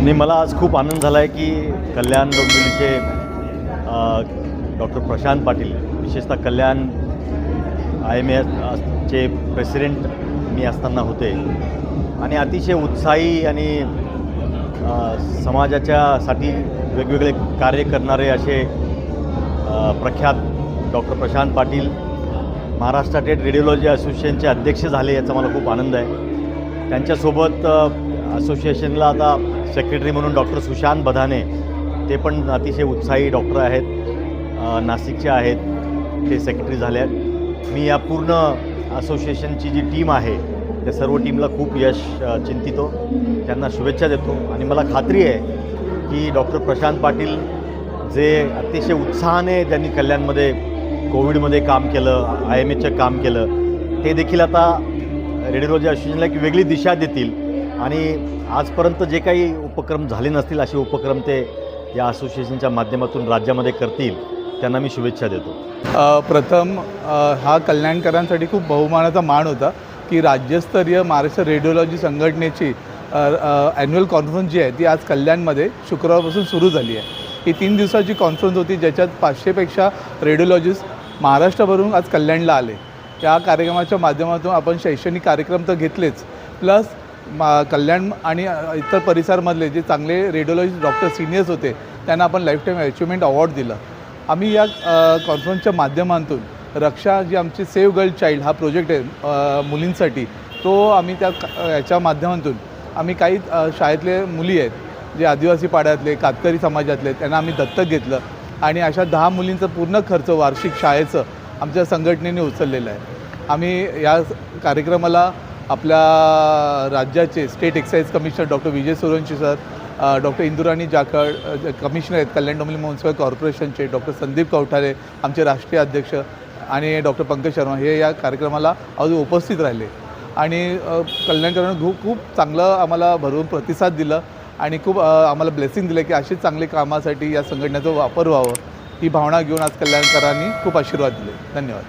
आणि मला आज खूप आनंद झाला आहे की कल्याण डोंबिवलीचे डॉक्टर प्रशांत पाटील विशेषतः कल्याण आय एम एसचे प्रेसिडेंट मी असताना होते. आणि अतिशय उत्साही आणि समाजाच्यासाठी वेगवेगळे कार्य करणारे असे प्रख्यात doctor Prashant Patil Maharashtra state radiology असोसिएशनचे अध्यक्ष झाले याचा मला खूप आनंद आहे. त्यांच्यासोबत असोसिएशनला आता सेक्रेटरी म्हणून डॉक्टर सुशांत बधाने ते पण अतिशय उत्साही डॉक्टर आहेत नाशिकचे आहेत ते सेक्रेटरी झाले आहेत. मी या पूर्ण असोसिएशनची जी टीम आहे त्या सर्व टीमला खूप यश चिंतितो. त्यांना शुभेच्छा देतो. आणि मला खात्री आहे की डॉक्टर प्रशांत पाटील जे अतिशय उत्साहाने त्यांनी कल्याणमध्ये कोविडमध्ये काम केलं आय एम एचं काम केलं ते देखील आता रेडिओलॉजी असोसिएशनला एक वेगळी दिशा देतील. आणि आजपर्यंत जे काही उपक्रम झाले नसतील असे उपक्रम ते या असोसिएशनच्या माध्यमातून राज्यामध्ये करतील त्यांना मी शुभेच्छा देतो. प्रथम हा कल्याणकरांसाठी खूप बहुमानाचा मान होता की राज्यस्तरीय महाराष्ट्र रेडिओलॉजी संघटनेची ॲन्युअल कॉन्फरन्स जी आहे ती आज कल्याणमध्ये शुक्रवारपासून सुरू झाली आहे. ही तीन दिवसाची कॉन्फरन्स होती ज्याच्यात पाचशेपेक्षा रेडिओलॉजिस्ट महाराष्ट्रावरून आज कल्याणला आले. या कार्यक्रमाच्या माध्यमातून आपण शैक्षणिक कार्यक्रम तर घेतलेच प्लस मा कल्याण आणि इतर परिसरमधले जे चांगले रेडिओलॉजी डॉक्टर सिनियर्स होते त्यांना आपण लाईफ टाईम अचिव्हमेंट अवॉर्ड दिलं. आम्ही या कॉन्फरन्सच्या माध्यमातून रक्षा जी आमची सेव्ह गर्ल चाइल्ड हा प्रोजेक्ट आहे मुलींसाठी तो आम्ही त्या याच्या माध्यमातून आम्ही काही शाळेतले मुली आहेत जे आदिवासी पाड्यातले कातकरी समाजातले त्यांना आम्ही दत्तक घेतलं आणि अशा दहा मुलींचं पूर्ण खर्च वार्षिक शाळेचं आमच्या संघटनेने उचललेलं आहे. आम्ही या कार्यक्रमाला आपल्या राज्याचे state excise commissioner doctor Vijay Suryavanshi sir doctor Indurani Jakhar commissioner आहेत कल्याण डोंबिवली म्युन्सिपल कॉर्पोरेशनचे डॉक्टर संदीप कवठारे आमचे राष्ट्रीय अध्यक्ष आणि डॉक्टर पंकज शर्मा हे या कार्यक्रमाला अजून उपस्थित राहिले. आणि अ, कल्याणकरांना खूप खूप चांगलं आम्हाला भरवून प्रतिसाद दिलं आणि खूप आम्हाला ब्लेसिंग दिलं की अशीच चांगली कामासाठी या संघटनेचा वापर व्हावं ही भावना घेऊन आज कल्याणकरांनी खूप आशीर्वाद दिले. धन्यवाद.